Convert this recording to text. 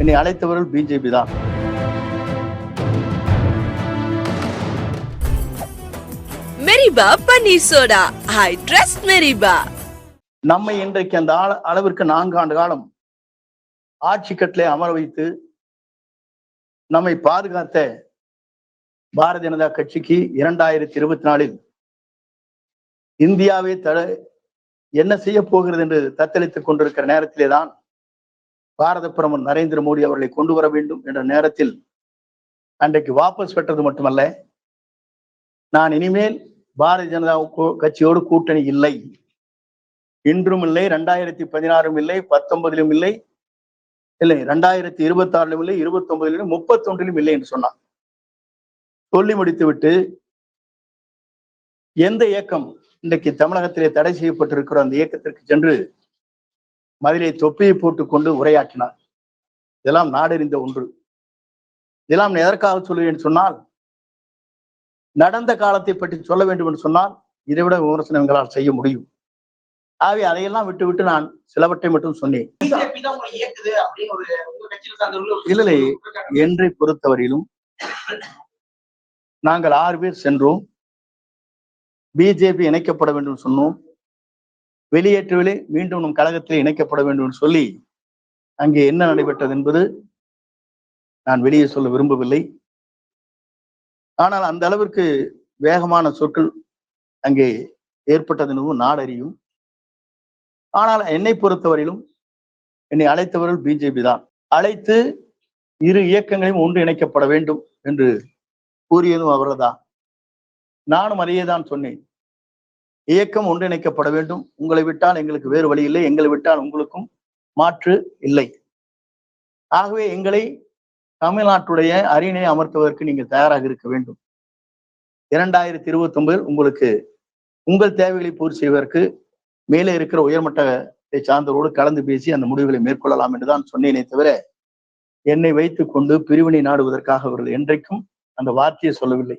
என்னை அழைத்தவர்கள் பிஜேபி தான். மெரிபா பன்னீர் சோடா. ஐ ட்ரஸ்ட் மெரிபா. நம்மை இன்றைக்கு அந்த அளவிற்கு நான்கு ஆண்டு காலம் ஆட்சி கட்டிலே அமர வைத்து நம்மை பாதுகாத்த பாரதிய ஜனதா கட்சிக்கு இரண்டாயிரத்தி இருபத்தி நாலில் இந்தியாவே தட என்ன செய்ய போகிறது என்று தத்தளித்துக் கொண்டிருக்கிற நேரத்திலே தான் பாரத பிரதமர் நரேந்திர மோடி அவர்களை கொண்டு வர வேண்டும் என்ற நேரத்தில் அன்றைக்கு வாபஸ் பெற்றது மட்டுமல்ல நான் இனிமேல் பாரதிய ஜனதா கட்சியோடு கூட்டணி இல்லை. இன்றும் இல்லை ரெண்டாயிரத்தி பதினாறும் இல்லை பத்தொன்பதிலும் இல்லை இல்லை ரெண்டாயிரத்தி இருபத்தி ஆறிலும் இல்லை இருபத்தி ஒன்பதிலும் முப்பத்தி ஒன்றிலும் இல்லை என்று சொன்னார். சொல்லி முடித்துவிட்டு எந்த இயக்கம் இன்றைக்கு தமிழகத்திலே தடை செய்யப்பட்டிருக்கிற அந்த இயக்கத்திற்கு சென்று மதிலை தொப்பியை போட்டுக்கொண்டு உரையாற்றினார். இதெல்லாம் நாடறிந்த ஒன்று. இதெல்லாம் எதற்காக சொல்லுவேன் சொன்னால் நடந்த காலத்தை பற்றி சொல்ல வேண்டும் என்று சொன்னால் இதைவிட விமர்சனம் எங்களால் செய்ய முடியும். ஆகவே அதையெல்லாம் விட்டு விட்டு நான் சிலவற்றை மட்டும் சொன்னேன். இல்லை. என்னை பொறுத்தவரையிலும் நாங்கள் ஆறு பேர் சென்றோம். பிஜேபி இணைக்கப்பட வேண்டும் சொன்னோம். வெளியேற்றவிலே மீண்டும் நம் கழகத்தில் இணைக்கப்பட வேண்டும் என்று சொல்லி அங்கே என்ன நடைபெற்றது என்பது நான் வெளியே சொல்ல விரும்பவில்லை. ஆனால் அந்த அளவிற்கு வேகமான சொற்கள் அங்கே ஏற்பட்டது எனவும் நாடறியும். ஆனால் என்னை பொறுத்தவரையிலும் என்னை அழைத்தவர்கள் பிஜேபி தான். அழைத்து இரு இயக்கங்களையும் ஒன்று இணைக்கப்பட வேண்டும் என்று கூறியதும் அவர்கள்தான் நானும் அதையே தான் சொன்னேன். இயக்கம் ஒன்றிணைக்கப்பட வேண்டும். உங்களை விட்டால் எங்களுக்கு வேறு வழி இல்லை. எங்களை விட்டால் உங்களுக்கும் மாற்று இல்லை. ஆகவே எங்களை தமிழ்நாட்டுடைய அரியணை அமர்த்துவதற்கு நீங்கள் தயாராக இருக்க வேண்டும். இரண்டாயிரத்தி இருபத்தி ஒன்பதில் உங்களுக்கு உங்கள் தேவைகளை பூர்த்தி செய்வதற்கு மேலே இருக்கிற உயர்மட்டத்தை சார்ந்தவரோடு கலந்து பேசி அந்த முடிவுகளை மேற்கொள்ளலாம் என்றுதான் சொன்னேனே தவிர என்னை வைத்துக்கொண்டு பிரிவினை நாடுவதற்காக அவர்கள் என்றைக்கும் அந்த வார்த்தையை சொல்லவில்லை.